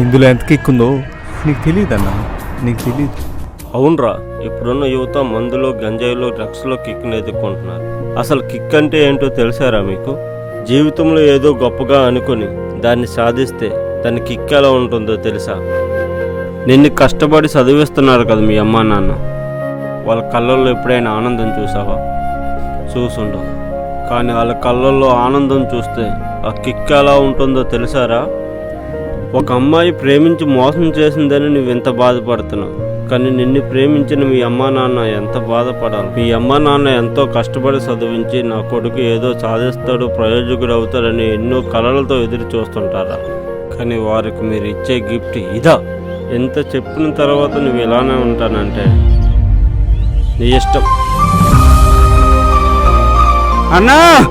ఇందులో ఎంత కిక్కుందో నీకు తెలియదు అన్న నీకు తెలియదు అవునరా ఇప్పుడున్న యువత మందులో గంజాయిలో డ్రగ్స్లో కిక్ని ఎదుర్కొంటున్నారు. అసలు కిక్ అంటే ఏంటో తెలుసారా మీకు? జీవితంలో ఏదో గొప్పగా అనుకొని దాన్ని సాధిస్తే దాని కిక్ ఎలా ఉంటుందో తెలుసా? నిన్ను కష్టపడి చదివిస్తున్నారు కదా మీ అమ్మా నాన్న. వాళ్ళ కళ్ళల్లో ఎప్పుడైనా ఆనందం చూసావా? చూసుండవు. కానీ వాళ్ళ కళ్ళల్లో ఆనందం చూస్తే ఆ కిక్ ఎలా ఉంటుందో తెలుసారా? ఒక అమ్మాయి ప్రేమించి మోసం చేసిందని నువ్వు ఎంత బాధపడుతున్నావు. కానీ నిన్ను ప్రేమించిన మీ అమ్మా నాన్న ఎంత బాధపడాలి? మీ అమ్మా నాన్న ఎంతో కష్టపడి చదివించి నా కొడుకు ఏదో సాధిస్తాడు ప్రయోజకుడు అవుతాడని ఎన్నో కలలతో ఎదురు చూస్తుంటారా? కానీ వారికి మీరు ఇచ్చే గిఫ్ట్ ఇదా? ఎంత చెప్పిన తర్వాత నువ్వు ఇలానే ఉంటానంటే? నీ ఇష్టం. అన్నా!